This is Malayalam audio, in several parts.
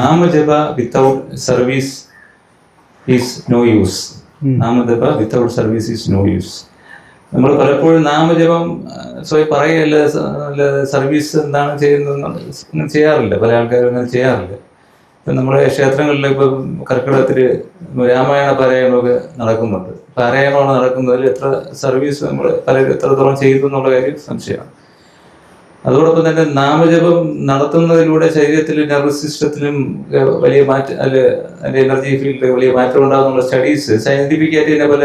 നാമജപ without service is no use നാമജപ without service is no use നമ്മൾ പലപ്പോഴും നാമജപം സ്വയം പറയല്ല സർവീസ് എന്താണ് ചെയ്യുന്നത് ചെയ്യാറില്ല. പല ആൾക്കാരും അങ്ങനെ ചെയ്യാറില്ല. ഇപ്പം നമ്മുടെ ക്ഷേത്രങ്ങളിൽ ഇപ്പം കർക്കിടകത്തിൽ രാമായണ പാരായണമൊക്കെ നടക്കുന്നുണ്ട്. പാരായണമാണ് നടക്കുന്നതിൽ എത്ര സർവീസ് നമ്മൾ പലരും എത്രത്തോളം ചെയ്തു എന്നുള്ള കാര്യം സംശയമാണ്. അതോടൊപ്പം തന്നെ നാമജപം നടത്തുന്നതിലൂടെ ശരീരത്തിലും നെർവസ് സിസ്റ്റത്തിലും വലിയ മാറ്റം അല്ലെ എനർജി ഫീൽഡിൽ വലിയ മാറ്റം ഉണ്ടാകുന്നുള്ള സ്റ്റഡീസ് സയന്റിഫിക് ആയിട്ട് തന്നെ പല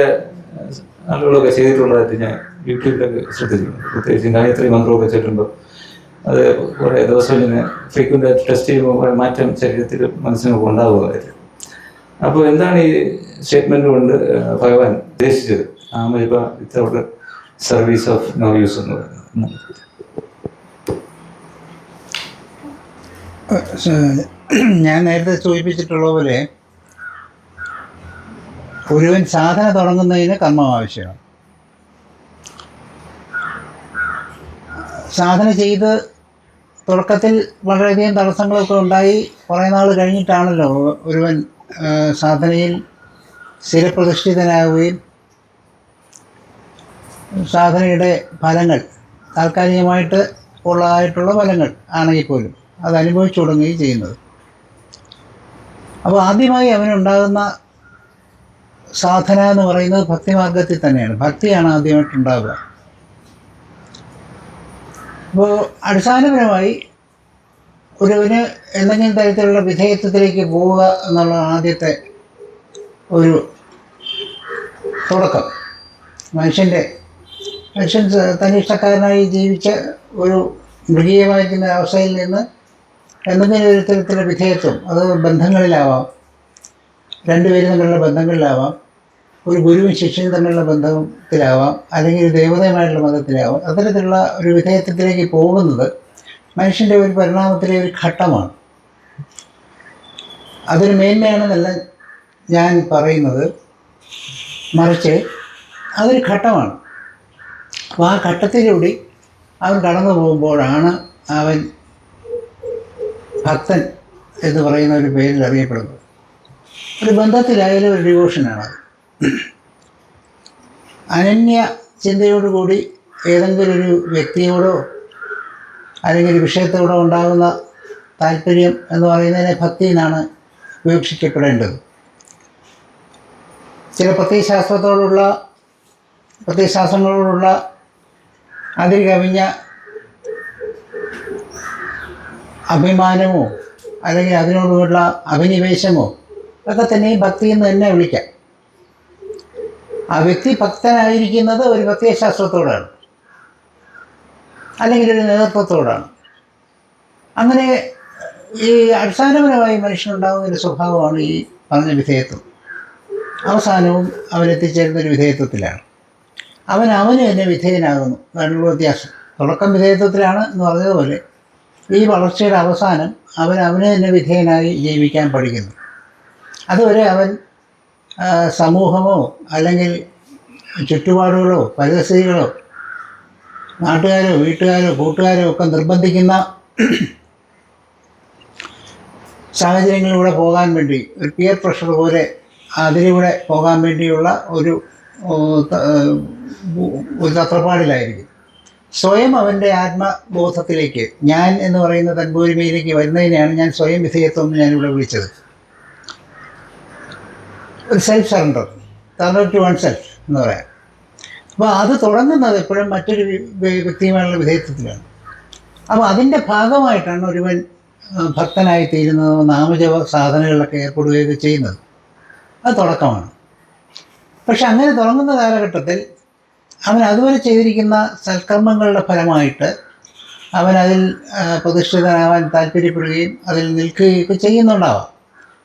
ആളുകളൊക്കെ ചെയ്തിട്ടുള്ളതായിട്ട് ഞാൻ യൂട്യൂബിലൊക്കെ ശ്രദ്ധിച്ചിട്ടുണ്ട് പ്രത്യേകിച്ച് ഗായത്രി മന്ത്രമൊക്കെ വെച്ചിട്ടുണ്ടോ അത് കുറേ ദിവസം ഇങ്ങനെ ഫ്രീക്വന്റ് ആയിട്ട് ടെസ്റ്റ് ചെയ്യുമ്പോൾ കുറേ മാറ്റം ശരീരത്തിൽ മനസ്സിനൊക്കെ ഉണ്ടാകുന്നതായിട്ട് അപ്പോൾ എന്താണ് ഈ സ്റ്റേറ്റ്മെന്റ് കൊണ്ട് ഭഗവാൻ ഉദ്ദേശിച്ചത്? നാമജപ without service of no use എന്ന് പറയുന്നത്. ഞാൻ നേരത്തെ സൂചിപ്പിച്ചിട്ടുള്ള പോലെ ഒരുവൻ സാധന തുടങ്ങുന്നതിന് കർമ്മം ആവശ്യമാണ്. സാധന ചെയ്ത് തുടക്കത്തിൽ വളരെയധികം തടസ്സങ്ങളൊക്കെ ഉണ്ടായി. കുറേ നാൾ കഴിഞ്ഞിട്ടാണല്ലോ ഒരുവൻ സാധനയിൽ സ്ഥിരപ്രതിഷ്ഠിതനാവുകയും സാധനയുടെ ഫലങ്ങൾ താൽക്കാലികമായിട്ട് ഉള്ളതായിട്ടുള്ള ഫലങ്ങൾ ആണെങ്കിൽ പോലും. അത് അനുഭവിച്ചു തുടങ്ങുകയും ചെയ്യുന്നത്. അപ്പോൾ ആദ്യമായി അവനുണ്ടാകുന്ന സാധന എന്ന് പറയുന്നത് ഭക്തിമാർഗത്തിൽ തന്നെയാണ്. ഭക്തിയാണ് ആദ്യമായിട്ട് ഉണ്ടാവുക അപ്പോൾ അടിസ്ഥാനപരമായി ഒരുവന് എന്തെങ്കിലും തരത്തിലുള്ള വിധേയത്വത്തിലേക്ക് പോവുക എന്നുള്ള ആദ്യത്തെ ഒരു തുടക്കം. മനുഷ്യന്റെ മനുഷ്യൻ തനിഷ്ടക്കാരനായി ജീവിച്ച ഒരു മൃഗീയമായിരിക്കുന്ന അവസ്ഥയിൽ നിന്ന് എന്തെങ്കിലും തരത്തിലുള്ള വിധേയത്വം. അത് ബന്ധങ്ങളിലാവാം. രണ്ടുപേരും തമ്മിലുള്ള ബന്ധങ്ങളിലാവാം. ഒരു ഗുരുവും ശിഷ്യനും തമ്മിലുള്ള ബന്ധത്തിലാവാം. അല്ലെങ്കിൽ ദേവതയുമായിട്ടുള്ള ബന്ധത്തിലാവാം. അത്തരത്തിലുള്ള ഒരു വിധേയത്വത്തിലേക്ക് പോകുന്നത് മനുഷ്യന്റെ ഒരു പരിണാമത്തിലെ ഒരു ഘട്ടമാണ്. അതൊരു മേന്മയാണെന്നല്ല ഞാൻ പറയുന്നത്. മറിച്ച് അതൊരു ഘട്ടമാണ്. അപ്പോൾ ആ ഘട്ടത്തിലൂടെ അവൻ കടന്നു പോകുമ്പോഴാണ് അവൻ ഭക്തൻ എന്ന് പറയുന്ന ഒരു പേരിൽ അറിയപ്പെടുന്നത് ഒരു ബന്ധത്തിലായാലും ഒരു ഡിവോഷനാണ് അനന്യ ചിന്തയോടുകൂടി ഏതെങ്കിലും ഒരു വ്യക്തിയോടോ അല്ലെങ്കിൽ ഒരു വിഷയത്തോടോ ഉണ്ടാകുന്ന താല്പര്യം എന്ന് പറയുന്നതിനെ ഭക്തി എന്നാണ് വീക്ഷിക്കപ്പെടേണ്ടത് ചില പ്രത്യയശാസ്ത്രത്തോടുള്ള പ്രത്യയശാസ്ത്രങ്ങളോടുള്ള അതിൽ കവിഞ്ഞ അഭിമാനമോ അല്ലെങ്കിൽ അതിനോടുള്ള അഭിനിവേശമോ ഒക്കെ തന്നെ ഭക്തി എന്ന് തന്നെ വിളിക്കാം. ആ വ്യക്തി ഭക്തനായിരിക്കുന്നത് ഒരു പ്രത്യയശാസ്ത്രത്തോടാണ് അല്ലെങ്കിൽ ഒരു നേതൃത്വത്തോടാണ്. അങ്ങനെ ഈ അടിസ്ഥാനപരമായി മനുഷ്യനുണ്ടാകുന്ന ഒരു സ്വഭാവമാണ് ഈ പറഞ്ഞ വിധേയത്വം. അവസാനവും അവനെത്തിച്ചേരുന്ന ഒരു വിധേയത്വത്തിലാണ്. അവൻ അവന് തന്നെ വിധേയനാകുന്നു. അതിനുള്ള വ്യത്യാസം. തുടക്കം വിധേയത്വത്തിലാണ് എന്ന് പറഞ്ഞതുപോലെ ഈ വളർച്ചയുടെ അവസാനം അവൻ അവനെ തന്നെ വിധേയനായി ജീവിക്കാൻ പഠിക്കുന്നു. അതുവരെ അവൻ സമൂഹമോ അല്ലെങ്കിൽ ചുറ്റുപാടുകളോ പരിസ്ഥിതികളോ നാട്ടുകാരോ വീട്ടുകാരോ കൂട്ടുകാരോ ഒക്കെ നിർബന്ധിക്കുന്ന സാഹചര്യങ്ങളിലൂടെ പോകാൻ വേണ്ടി ഒരു പിയർ പ്രഷർ പോലെ അതിലൂടെ പോകാൻ വേണ്ടിയുള്ള ഒരു ഒരു തത്രപ്പാടിലായിരിക്കും. സ്വയം അവന്റെ ആത്മബോധത്തിലേക്ക് ഞാൻ എന്ന് പറയുന്ന തൻപോരിമയിലേക്ക് വരുന്നതിനെയാണ് ഞാൻ സ്വയം വിധേയത്വം എന്ന് ഞാനിവിടെ വിളിച്ചത്. ഒരു self surrender surrender to one self എന്ന് പറയാം. അപ്പോൾ അത് തുടങ്ങുന്നത് എപ്പോഴും മറ്റൊരു വ്യക്തിയുമായുള്ള വിധേയത്വത്തിലാണ്. അപ്പോൾ അതിന്റെ ഭാഗമായിട്ടാണ് ഒരുവൻ ഭക്തനായി തീരുന്നത് നാമജപ സാധനങ്ങളിലൊക്കെ ഏർപ്പെടുകയൊക്കെ ചെയ്യുന്നത്. അത് തുടക്കമാണ്. പക്ഷെ അങ്ങനെ തുടങ്ങുന്ന കാലഘട്ടത്തിൽ അവൻ അതുവരെ ചെയ്തിരിക്കുന്ന സൽക്കർമ്മങ്ങളുടെ ഫലമായിട്ട് അവൻ അതിൽ പ്രതിഷ്ഠിതനാവാൻ താല്പര്യപ്പെടുകയും അതിൽ നിൽക്കുകയൊക്കെ ചെയ്യുന്നുണ്ടാവാം.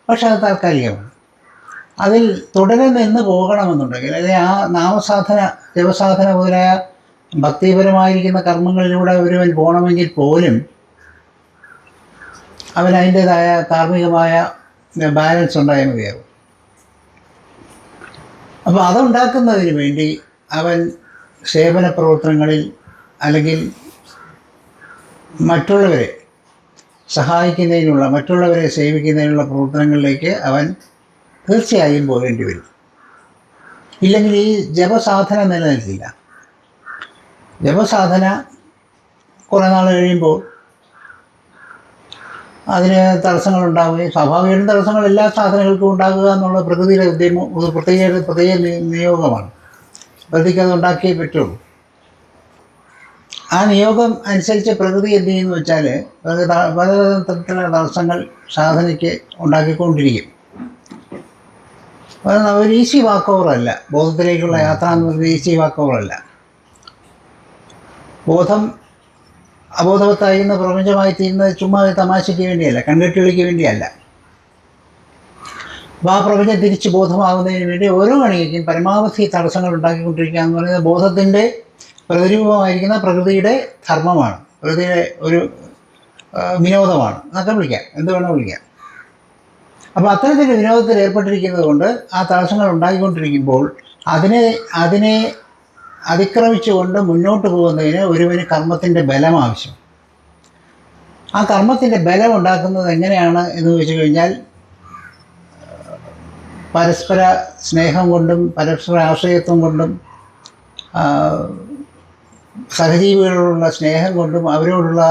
പക്ഷെ അത് താൽക്കാലികമാണ്. അതിൽ തുടരെ നിന്ന് പോകണമെന്നുണ്ടെങ്കിൽ അല്ലെങ്കിൽ ആ നാമസാധന ജപസാധന മുതലായ ഭക്തിപരമായിരിക്കുന്ന കർമ്മങ്ങളിലൂടെ ഒരുവൻ പോകണമെങ്കിൽ പോലും അവൻ അതിന്റെതായ കാർമ്മികമായ ബാലൻസ് ഉണ്ടായാൽ മതിയാവും. അപ്പോൾ അതുണ്ടാക്കുന്നതിന് വേണ്ടി അവൻ സേവന പ്രവർത്തനങ്ങളിൽ അല്ലെങ്കിൽ മറ്റുള്ളവരെ സഹായിക്കുന്നതിനുള്ള മറ്റുള്ളവരെ സേവിക്കുന്നതിനുള്ള പ്രവർത്തനങ്ങളിലേക്ക് അവൻ തീർച്ചയായും പോകേണ്ടി വരും. ഇല്ലെങ്കിൽ ഈ ജപസാധന നിലനിൽക്കില്ല. ജപസാധന കുറേ നാൾ കഴിയുമ്പോൾ അതിന് തടസ്സങ്ങൾ ഉണ്ടാവുകയും സ്വാഭാവികമായിട്ടും തടസ്സങ്ങൾ എല്ലാ സാധനങ്ങൾക്കും ഉണ്ടാകുക എന്നുള്ള പ്രകൃതിയിലെ ഉദ്യമം പ്രത്യേക പ്രത്യേക നിയോഗമാണ്. പ്രകൃതിക്ക് അത് ഉണ്ടാക്കിയേ പറ്റുള്ളൂ ആ നിയോഗം അനുസരിച്ച് പ്രകൃതി എന്ത് ചെയ്യുന്നു വെച്ചാൽ പലതരം തരത്തിലുള്ള തടസ്സങ്ങൾ സാധനയ്ക്ക് ഉണ്ടാക്കിക്കൊണ്ടിരിക്കും. അത് ഒരു ഈസി വാക്ക് ഓവറല്ല ബോധത്തിലേക്കുള്ള യാത്ര എന്ന് പറയുന്നത് ഈസി വാക്ക് ഓവറല്ല ബോധം അബോധവത്തായിരുന്ന പ്രപഞ്ചമായി തീരുന്നത് ചുമ്മാ തമാശയ്ക്ക് വേണ്ടിയല്ല കണ്ടിട്ടുള്ളിക്ക് വേണ്ടിയല്ല. അപ്പോൾ തിരിച്ച് ബോധമാകുന്നതിന് വേണ്ടി ഓരോ കണികയ്ക്കും പരമാവധി തടസ്സങ്ങൾ ഉണ്ടാക്കിക്കൊണ്ടിരിക്കുക എന്ന് പറയുന്നത് ബോധത്തിന്റെ പ്രതിരൂപമായിരിക്കുന്ന പ്രകൃതിയുടെ ധർമ്മമാണ്. പ്രകൃതിയുടെ ഒരു വിനോദമാണ്. എന്നൊക്കെ വിളിക്കാം. എന്ത് വേണോ വിളിക്കാം. അപ്പോൾ അത്തരത്തിൽ വിനോദത്തിൽ ഏർപ്പെട്ടിരിക്കുന്നത് കൊണ്ട് ആ തടസ്സങ്ങൾ ഉണ്ടായിക്കൊണ്ടിരിക്കുമ്പോൾ അതിനെ അതിനെ അതിക്രമിച്ചുകൊണ്ട് മുന്നോട്ട് പോകുന്നതിന് ഒരുവന് കർമ്മത്തിന്റെ ബലം ആവശ്യം. ആ കർമ്മത്തിന്റെ ബലം ഉണ്ടാക്കുന്നത് എങ്ങനെയാണ് എന്ന് വെച്ച് കഴിഞ്ഞാൽ പരസ്പര സ്നേഹം കൊണ്ടും പരസ്പര ആശ്രയത്വം കൊണ്ടും സഹജീവികളോടുള്ള സ്നേഹം കൊണ്ടും അവരോടുള്ള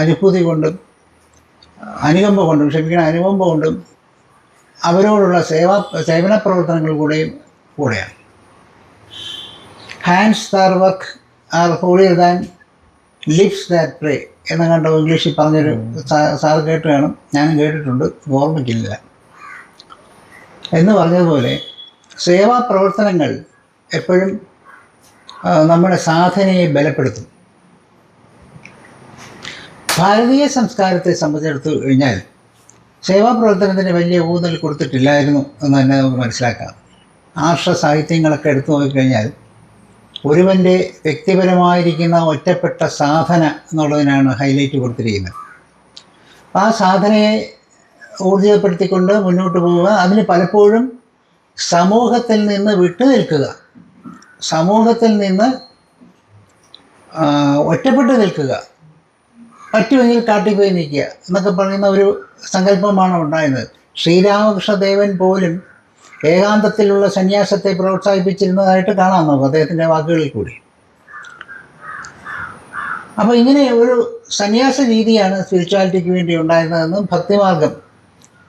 അനുഭൂതി കൊണ്ടും അനുകമ്പ കൊണ്ടും ക്ഷമിക്കണം അനുകമ്പ കൊണ്ടും അവരോടുള്ള സേവാ സേവന പ്രവർത്തനങ്ങൾ കൂടെയും കൂടെയാണ്. Hands that work are holier than lips that pray എന്ന് കണ്ടോ ഇംഗ്ലീഷിൽ പറഞ്ഞൊരു സാർ കേട്ട് കാണും ഞാനും കേട്ടിട്ടുണ്ട്. ഓർമ്മിക്കില്ല എന്ന് പറഞ്ഞതുപോലെ സേവാ പ്രവർത്തനങ്ങൾ എപ്പോഴും നമ്മുടെ സാധനയെ ബലപ്പെടുത്തും. ഭാരതീയ സംസ്കാരത്തെ സംബന്ധിച്ചെടുത്തു കഴിഞ്ഞാൽ സേവാ പ്രവർത്തനത്തിന് വലിയ ഊന്നൽ കൊടുത്തിട്ടില്ലായിരുന്നു എന്ന് തന്നെ നമുക്ക് മനസ്സിലാക്കാം. ആർഷ സാഹിത്യങ്ങളൊക്കെ എടുത്തു നോക്കിക്കഴിഞ്ഞാൽ ഒരുവന്റെ വ്യക്തിപരമായിരിക്കുന്ന ഒറ്റപ്പെട്ട സാധന എന്നുള്ളതിനാണ് ഹൈലൈറ്റ് കൊടുത്തിരിക്കുന്നത്. ആ സാധനയെ ഊർജിതപ്പെടുത്തിക്കൊണ്ട് മുന്നോട്ട് പോവുക. അതിന് പലപ്പോഴും സമൂഹത്തിൽ നിന്ന് വിട്ടു നിൽക്കുക. സമൂഹത്തിൽ നിന്ന് ഒറ്റപ്പെട്ടു നിൽക്കുക. പറ്റുമെങ്കിൽ കാട്ടി പോയി നിൽക്കുക എന്നൊക്കെ പറയുന്ന ഒരു സങ്കല്പമാണ് ഉണ്ടായത് ശ്രീരാമകൃഷ്ണദേവൻ പോലും ഏകാന്തത്തിലുള്ള സന്യാസത്തെ പ്രോത്സാഹിപ്പിച്ചിരുന്നതായിട്ട് കാണാം നമുക്ക് അദ്ദേഹത്തിന്റെ വാക്കുകളിൽ കൂടി. അപ്പോൾ ഇങ്ങനെ ഒരു സന്യാസ രീതിയാണ് സ്പിരിച്വാലിറ്റിക്ക് വേണ്ടി ഉണ്ടായിരുന്നതെന്നും ഭക്തിമാർഗം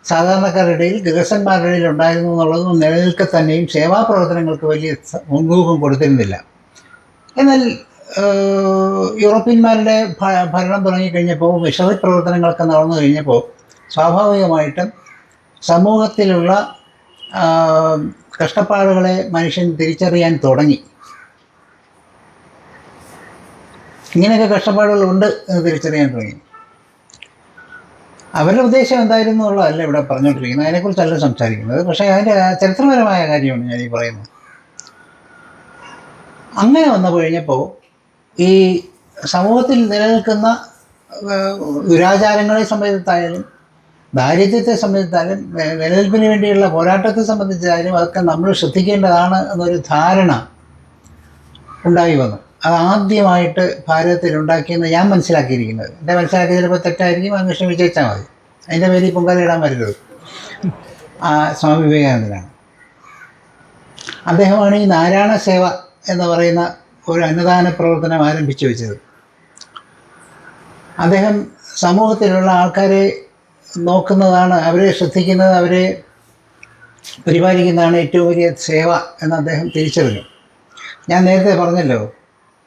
സാധാരണക്കാരുടെ ഗൃഹസ്ഥന്മാരുടെ ഇടയിൽ ഉണ്ടായിരുന്നു എന്നുള്ളതും നിലനിൽക്കെ തന്നെയും സേവാപ്രവർത്തനങ്ങൾക്ക് വലിയ സ- മുൻതൂക്കം കൊടുത്തിരുന്നില്ല. എന്നാൽ യൂറോപ്യന്മാരുടെ ഭരണം തുടങ്ങിക്കഴിഞ്ഞപ്പോൾ മിഷറി പ്രവർത്തനങ്ങളൊക്കെ നടന്നു കഴിഞ്ഞപ്പോൾ സ്വാഭാവികമായിട്ടും സമൂഹത്തിലുള്ള കഷ്ടപ്പാടുകളെ മനുഷ്യൻ തിരിച്ചറിയാൻ തുടങ്ങി. ഇങ്ങനെയൊക്കെ കഷ്ടപ്പാടുകളുണ്ട് എന്ന് തിരിച്ചറിയാൻ തുടങ്ങി. അവരുടെ ഉദ്ദേശം എന്തായിരുന്നു എന്നുള്ളതല്ല ഇവിടെ പറഞ്ഞുകൊണ്ടിരിക്കുന്നത്. അതിനെക്കുറിച്ചല്ല സംസാരിക്കുന്നത്. പക്ഷേ അതിന്റെ ചരിത്രപരമായ കാര്യമാണ് ഞാൻ ഈ പറയുന്നത്. അങ്ങനെ വന്നു കഴിഞ്ഞപ്പോൾ ഈ സമൂഹത്തിൽ നിലനിൽക്കുന്ന ദുരാചാരങ്ങളെ സംബന്ധിച്ചായാലും ദാരിദ്ര്യത്തെ സംബന്ധിച്ചാലും നിലനിൽപ്പിന് വേണ്ടിയുള്ള പോരാട്ടത്തെ സംബന്ധിച്ചായാലും അതൊക്കെ നമ്മൾ ശ്രദ്ധിക്കേണ്ടതാണ് എന്നൊരു ധാരണ ഉണ്ടായി വന്നു. ആദ്യമായിട്ട് ഭാരതത്തിൽ ഉണ്ടാക്കിയെന്ന് ഞാൻ മനസ്സിലാക്കിയിരിക്കുന്നത്. എന്റെ മനസ്സിലാക്കി ചിലപ്പോൾ തെറ്റായിരിക്കും അത് വിജയിച്ചാൽ മതി. അതിന്റെ പേരിൽ പൊങ്കാലയിടാൻ വരരുത് ആ സ്വാമി വിവേകാനന്ദനാണ്. അദ്ദേഹമാണ് ഈ നാരായണ സേവ എന്ന് പറയുന്ന ഒരു അന്നദാന പ്രവർത്തനം ആരംഭിച്ചു വെച്ചത്. അദ്ദേഹം സമൂഹത്തിലുള്ള ആൾക്കാരെ നോക്കുന്നതാണ് അവരെ ശ്രദ്ധിക്കുന്നത് അവരെ പരിപാലിക്കുന്നതാണ് ഏറ്റവും വലിയ സേവ എന്ന് അദ്ദേഹം തിരിച്ചറിഞ്ഞു. ഞാൻ നേരത്തെ പറഞ്ഞല്ലോ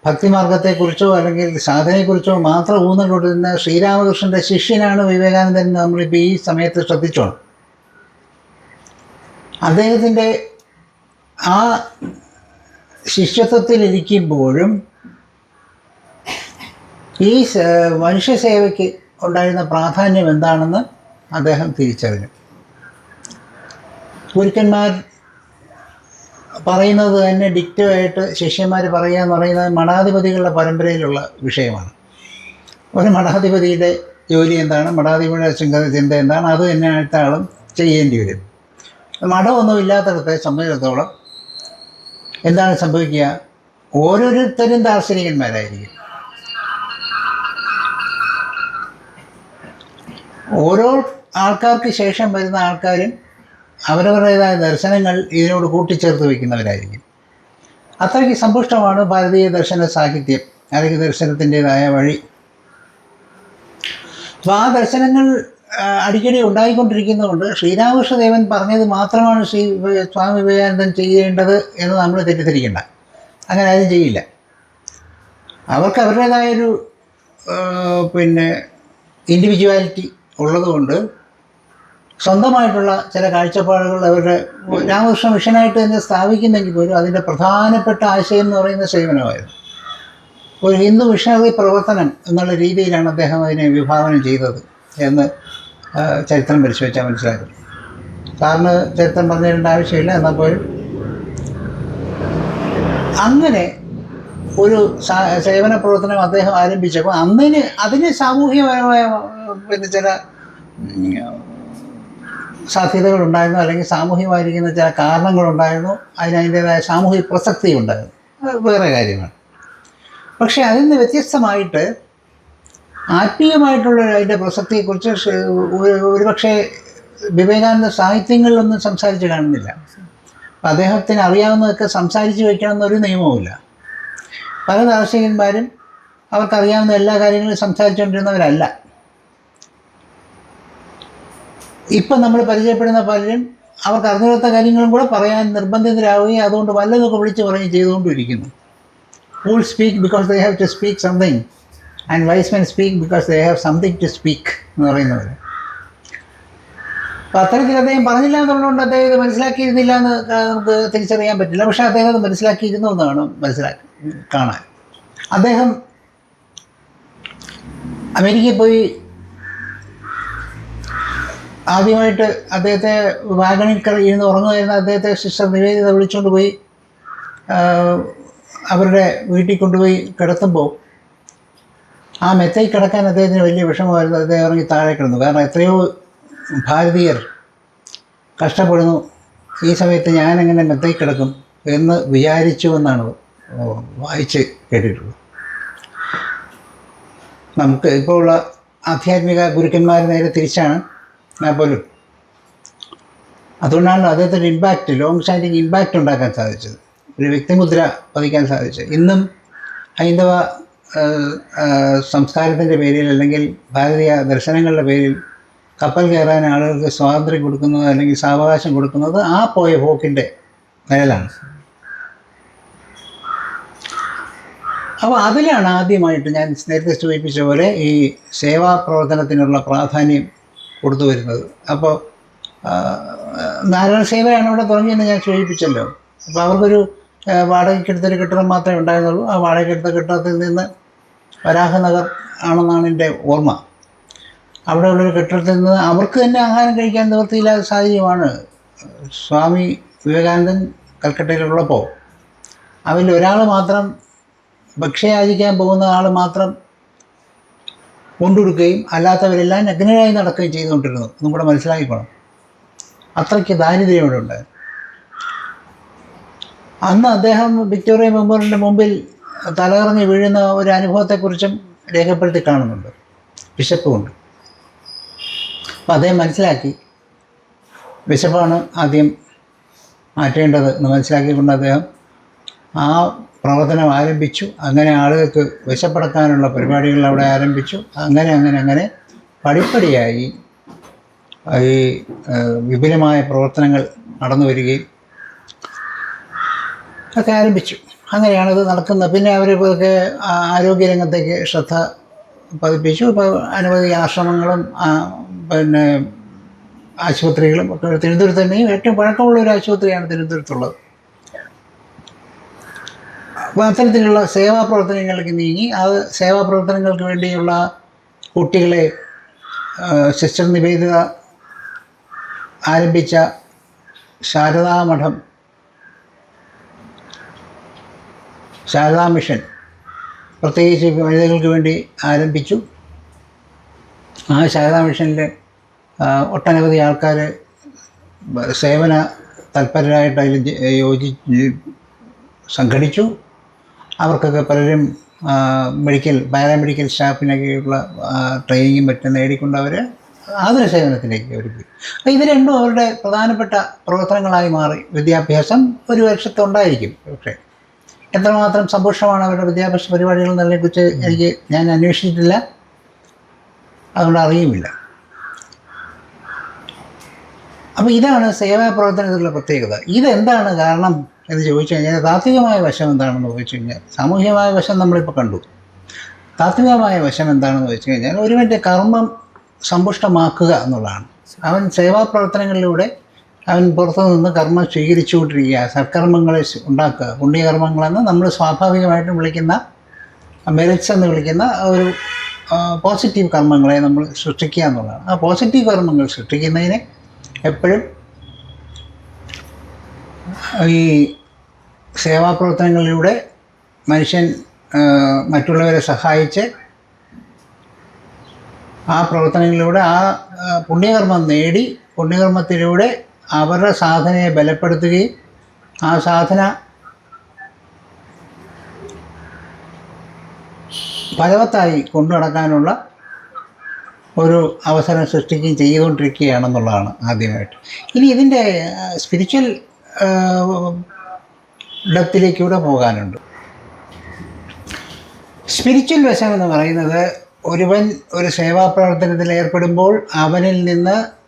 ഭക്തിമാർഗത്തെക്കുറിച്ചോ അല്ലെങ്കിൽ സാധനയെക്കുറിച്ചോ മാത്രം ഊന്നൽ കൊടുക്കുന്ന ശ്രീരാമകൃഷ്ണന്റെ ശിഷ്യനാണ് വിവേകാനന്ദൻ എന്ന് നമ്മളിപ്പോൾ ഈ സമയത്ത് ശ്രദ്ധിച്ചോണം. അദ്ദേഹത്തിന്റെ ആ ശിഷ്യത്വത്തിലിരിക്കുമ്പോഴും ഈ മനുഷ്യസേവയ്ക്ക് ഉണ്ടായിരുന്ന പ്രാധാന്യം എന്താണെന്ന് അദ്ദേഹം തിരിച്ചറിഞ്ഞു. ഗുരുക്കന്മാർ പറയുന്നത് തന്നെ ഡിക്റ്റമായിട്ട് ശിഷ്യന്മാർ പറയുക എന്ന് പറയുന്നത് മഠാധിപതികളുടെ പരമ്പരയിലുള്ള വിഷയമാണ്. ഒരു മഠാധിപതിയുടെ ജോലി എന്താണ്? മഠാധിപതിയുടെ ചിന്ത ചിന്ത എന്താണ്? അത് തന്നെ അടുത്ത ആളും ചെയ്യേണ്ടി വരും. മഠമൊന്നും ഇല്ലാത്തടത്തെ സംബന്ധിച്ചിടത്തോളം എന്താണ് സംഭവിക്കുക? ഓരോരുത്തരും ദാർശനികന്മാരായിരിക്കും. ഓരോ ആൾക്കാർക്ക് ശേഷം വരുന്ന ആൾക്കാരും അവരവരുടേതായ ദർശനങ്ങൾ ഇതിനോട് കൂട്ടിച്ചേർത്ത് വയ്ക്കുന്നവരായിരിക്കും. അത്രയ്ക്ക് സമ്പുഷ്ടമാണ് ഭാരതീയ ദർശന സാഹിത്യം അല്ലെങ്കിൽ ദർശനത്തിന്റെതായ വഴി. അപ്പോൾ ആ ദർശനങ്ങൾ അടിക്കടി ഉണ്ടായിക്കൊണ്ടിരിക്കുന്നതുകൊണ്ട് ശ്രീരാമകൃഷ്ണദേവൻ പറഞ്ഞത് മാത്രമാണ് ശ്രീ സ്വാമി വിവേകാനന്ദൻ ചെയ്യേണ്ടത് എന്ന് നമ്മൾ തെറ്റിദ്ധരിക്കേണ്ട. അങ്ങനെ ആരും ചെയ്യില്ല. അവർക്ക് അവരുടേതായൊരു പിന്നെ ഇൻഡിവിജ്വാലിറ്റി ഉള്ളതുകൊണ്ട് സ്വന്തമായിട്ടുള്ള ചില കാഴ്ചപ്പാടുകൾ അവരുടെ രാമകൃഷ്ണ മിഷനായിട്ട് തന്നെ സ്ഥാപിക്കുന്നെങ്കിൽ പോലും അതിന്റെ പ്രധാനപ്പെട്ട ആശയം എന്ന് പറയുന്നത് സേവനമായിരുന്നു ഒരു ഹിന്ദു മിഷണറി പ്രവർത്തനം എന്നുള്ള രീതിയിലാണ് അദ്ദേഹം അതിനെ വിഭാവനം ചെയ്തത് എന്ന് ചരിത്രം പരിശോധിച്ചാൽ മനസ്സിലാക്കും സാറിന് ചരിത്രം പറഞ്ഞിരേണ്ട ആവശ്യമില്ല എന്നാൽ പോലും. അങ്ങനെ ഒരു സേവന പ്രവർത്തനം അദ്ദേഹം ആരംഭിച്ചപ്പോൾ അന്നിന് അതിന് സാമൂഹ്യപരമായ പിന്നെ ചില സാധ്യതകളുണ്ടായിരുന്നു അല്ലെങ്കിൽ സാമൂഹികമായിരിക്കുന്ന ചില കാരണങ്ങളുണ്ടായിരുന്നു. അതിന് അതിന്റേതായ സാമൂഹിക പ്രസക്തി ഉണ്ടായിരുന്നു അത് വേറെ കാര്യമാണ് പക്ഷേ അതിൽ നിന്ന് വ്യത്യസ്തമായിട്ട് ആത്മീയമായിട്ടുള്ള അതിന്റെ പ്രസക്തിയെക്കുറിച്ച് ഒരുപക്ഷെ വിവേകാനന്ദ സാഹിത്യങ്ങളിലൊന്നും സംസാരിച്ച് കാണുന്നില്ല. അപ്പം അദ്ദേഹത്തിന് അറിയാവുന്നതൊക്കെ സംസാരിച്ച് വയ്ക്കണം എന്നൊരു നിയമവുമില്ല. പല ദാർശനികന്മാരും അവർക്കറിയാവുന്ന എല്ലാ കാര്യങ്ങളും സംസാരിച്ചുകൊണ്ടിരുന്നവരല്ല. ഇപ്പം നമ്മൾ പരിചയപ്പെടുന്ന പലരും അവർക്ക് അറിഞ്ഞിടത്ത കാര്യങ്ങളും കൂടെ പറയാൻ നിർബന്ധിതരാവുകയും അതുകൊണ്ട് വല്ലതൊക്കെ വിളിച്ച് പറയുകയും ചെയ്തുകൊണ്ടിരിക്കുന്നു. Fools speak because they have to speak something and wise men speak because they have something to speak എന്ന് പറയുന്നവർ അപ്പോൾ അത്തരത്തിൽ അദ്ദേഹം പറഞ്ഞില്ല എന്നുള്ളതുകൊണ്ട് അദ്ദേഹം ഇത് മനസ്സിലാക്കിയിരുന്നില്ല എന്ന് നമുക്ക് തിരിച്ചറിയാൻ പറ്റില്ല. പക്ഷേ അദ്ദേഹം അത് മനസ്സിലാക്കിയിരുന്നു എന്നാണ് മനസ്സിലാക്കി കാണാൻ. അദ്ദേഹം അമേരിക്കയിൽ പോയി ആദ്യമായിട്ട് അദ്ദേഹത്തെ വാഗണിൽ ഇരുന്ന് ഉറങ്ങുമായിരുന്ന അദ്ദേഹത്തെ സിസ്റ്റർ നിവേദിത വിളിച്ചുകൊണ്ട് പോയി. അവരുടെ വീട്ടിൽ കൊണ്ടുപോയി കിടത്തുമ്പോൾ ആ മെത്തയിൽ കിടക്കാൻ അദ്ദേഹത്തിന് വലിയ വിഷമമായിരുന്നു. അദ്ദേഹം ഇറങ്ങി താഴെ കിടന്നു. കാരണം എത്രയോ ഭാരതീയർ കഷ്ടപ്പെടുന്നു. ഈ സമയത്ത് ഞാനെങ്ങനെ മെത്തയിൽ കിടക്കും എന്ന് വിചാരിച്ചു എന്നാണ് വായിച്ച് കേട്ടിട്ടുള്ളത്. നമുക്ക് ഇപ്പോൾ ഉള്ള ആധ്യാത്മിക ഗുരുക്കന്മാർ നേരെ തിരിച്ചാണ്. ഞാൻ പോലും അതുകൊണ്ടാണ് അദ്ദേഹത്തിന്റെ ഇമ്പാക്റ്റ് ലോങ് സ്റ്റാൻഡിങ് ഇമ്പാക്റ്റ് ഉണ്ടാക്കാൻ സാധിച്ചത്. ഒരു വ്യക്തിമുദ്ര പതിക്കാൻ സാധിച്ചത്. ഇന്നും ഹൈന്ദവ സംസ്കാരത്തിന്റെ പേരിൽ അല്ലെങ്കിൽ ഭാരതീയ ദർശനങ്ങളുടെ പേരിൽ കപ്പൽ കയറാൻ ആളുകൾക്ക് സ്വാതന്ത്ര്യം കൊടുക്കുന്നത് അല്ലെങ്കിൽ സാവകാശം കൊടുക്കുന്നത് ആ പോയ പോക്കിന്റെ നിഴലാണ്. അപ്പോൾ അതിലാണ് ആദ്യമായിട്ട് ഞാൻ നേരത്തെ സൂചിപ്പിച്ച പോലെ ഈ സേവാ പ്രവർത്തനത്തിനുള്ള പ്രാധാന്യം കൊടുത്തു വരുന്നത്. അപ്പോൾ നാരായണ സേവയാണ് അവിടെ തുടങ്ങിയെന്ന് ഞാൻ സൂചിപ്പിച്ചല്ലോ. അപ്പോൾ അവർക്കൊരു വാടകയ്ക്കെടുത്തൊരു കെട്ടിടം മാത്രമേ ഉണ്ടായിരുന്നുള്ളൂ. ആ വാടകയ്ക്കെടുത്ത കെട്ടിടത്തിൽ നിന്ന് വരാഹനഗർ ആണെന്നാണ് എന്റെ ഓർമ്മ. അവിടെ ഉള്ളൊരു കെട്ടിടത്തിൽ നിന്ന് അവർക്ക് തന്നെ ആഹാരം കഴിക്കാൻ നിവൃത്തിയില്ലാത്ത സാഹചര്യമാണ്. സ്വാമി വിവേകാനന്ദൻ കൽക്കട്ടയിലുള്ളപ്പോൾ. അവരിൽ ഒരാൾ മാത്രം ഭക്ഷ്യയാചിക്കാൻ പോകുന്ന ആൾ മാത്രം കൊണ്ടുകൊടുക്കുകയും അല്ലാത്തവരെല്ലാം നഗ്നരായി നടക്കുകയും ചെയ്തുകൊണ്ടിരുന്നു. ഒന്നും കൂടെ മനസ്സിലാക്കിക്കോണം. അത്രയ്ക്ക് ദാരിദ്ര്യം ഇവിടെ ഉണ്ടായിരുന്നു. അന്ന് അദ്ദേഹം വിക്ടോറിയ മെമ്മോറിയലിന്റെ മുമ്പിൽ തലകറങ്ങി വീഴുന്ന ഒരു അനുഭവത്തെക്കുറിച്ചും രേഖപ്പെടുത്തി കാണുന്നുണ്ട്. വിശപ്പുമുണ്ട്. അപ്പം അദ്ദേഹം മനസ്സിലാക്കി വിശപ്പാണ് ആദ്യം മാറ്റേണ്ടത് എന്ന് മനസ്സിലാക്കിക്കൊണ്ട് അദ്ദേഹം ആ പ്രവർത്തനം ആരംഭിച്ചു. അങ്ങനെ ആളുകൾക്ക് വിശപ്പെടുത്താനുള്ള പരിപാടികൾ അവിടെ ആരംഭിച്ചു. അങ്ങനെ അങ്ങനെ അങ്ങനെ പടിപ്പടിയായി ഈ വിപുലമായ പ്രവർത്തനങ്ങൾ നടന്നു വരികയും ഒക്കെ ആരംഭിച്ചു. അങ്ങനെയാണ് നടക്കുന്നത്. പിന്നെ അവർ ഇതൊക്കെ ആരോഗ്യരംഗത്തേക്ക് ശ്രദ്ധ പതിപ്പിച്ചു. ഇപ്പോൾ അനവധി ആശ്രമങ്ങളും പിന്നെ ആശുപത്രികളും ഒക്കെ തിരുവനന്തപുരത്ത് തന്നെയും ഏറ്റവും പഴക്കമുള്ള ഒരു ആശുപത്രിയാണ് തിരുവനന്തപുരത്തുള്ളത്. അത്തരത്തിലുള്ള സേവാ പ്രവർത്തനങ്ങൾക്ക് നീങ്ങി അത് സേവാ പ്രവർത്തനങ്ങൾക്ക് വേണ്ടിയുള്ള കുട്ടികളെ സിസ്റ്റർ നിവേദിത ആരംഭിച്ച ശാരദാ മഠം ശാരദാ മിഷൻ പ്രത്യേകിച്ച് വനിതകൾക്ക് വേണ്ടി ആരംഭിച്ചു. ആ ശാരദാ മിഷനിൽ ഒട്ടനവധി ആൾക്കാർ സേവന തൽപരരായിട്ട് അതിൽ യോജി സംഘടിച്ചു. അവർക്കൊക്കെ പലരും മെഡിക്കൽ പാരാമെഡിക്കൽ സ്റ്റാഫിനൊക്കെയുള്ള ട്രെയിനിങ്ങും മറ്റും നേടിക്കൊണ്ട് അവർ ആതുര സേവനത്തിലേക്ക് അവർ പോയി. ഇത് രണ്ടും അവരുടെ പ്രധാനപ്പെട്ട പ്രവർത്തനങ്ങളായി മാറി. വിദ്യാഭ്യാസം ഒരു വർഷത്തുണ്ടായിരിക്കും പക്ഷേ. എത്രമാത്രം സന്തോഷമാണ് അവരുടെ വിദ്യാഭ്യാസ പരിപാടികൾ എന്നതിനെക്കുറിച്ച് എനിക്ക് ഞാൻ അന്വേഷിച്ചിട്ടില്ല. അതുകൊണ്ട് അറിയുമില്ല. അപ്പോൾ ഇതാണ് സേവാ പ്രവർത്തനത്തിലുള്ള പ്രത്യേകത. ഇതെന്താണ് കാരണം? എന്ന് ചോദിച്ചു കഴിഞ്ഞാൽ താത്വികമായ വശം എന്താണെന്ന് ചോദിച്ചു കഴിഞ്ഞാൽ സാമൂഹികമായ വശം നമ്മളിപ്പോൾ കണ്ടു. താത്വികമായ വശം എന്താണെന്ന് വെച്ച് കഴിഞ്ഞാൽ ഒരുവന്റെ കർമ്മം സമ്പുഷ്ടമാക്കുക എന്നുള്ളതാണ്. അവൻ സേവാ പ്രവർത്തനങ്ങളിലൂടെ അവൻ പുറത്തു നിന്ന് കർമ്മം സ്വീകരിച്ചുകൊണ്ടിരിക്കുക സർക്കർമ്മങ്ങളെ ഉണ്ടാക്കുക പുണ്യകർമ്മങ്ങളെന്ന് നമ്മൾ സ്വാഭാവികമായിട്ടും വിളിക്കുന്ന മെറിറ്റ്സ് എന്ന് വിളിക്കുന്ന ഒരു പോസിറ്റീവ് കർമ്മങ്ങളെ നമ്മൾ സൃഷ്ടിക്കുക എന്നുള്ളതാണ്. ആ പോസിറ്റീവ് കർമ്മങ്ങൾ സൃഷ്ടിക്കുന്നതിന് എപ്പോഴും ഈ സേവാപ്രവർത്തനങ്ങളിലൂടെ മനുഷ്യൻ മറ്റുള്ളവരെ സഹായിച്ച് ആ പ്രവർത്തനങ്ങളിലൂടെ ആ, പുണ്യകർമ്മം നേടി പുണ്യകർമ്മത്തിലൂടെ അവരുടെ സാധനയെ ബലപ്പെടുത്തുകയും ആ സാധന ഫലവത്തായി കൊണ്ടു നടക്കാനുള്ള ഒരു അവസരം സൃഷ്ടിക്കുകയും ചെയ്തുകൊണ്ടിരിക്കുകയാണെന്നുള്ളതാണ് ആദ്യമായിട്ട്. ഇനി ഇതിന്റെ സ്പിരിച്വൽ ഡെപ്തിലേക്കൂടെ പോകാനുണ്ട്. സ്പിരിച്വൽ വശം എന്ന് പറയുന്നത് ഒരുവൻ ഒരു സേവാ പ്രവർത്തനത്തിൽ ഏർപ്പെടുമ്പോൾ അവനിൽ നിന്ന്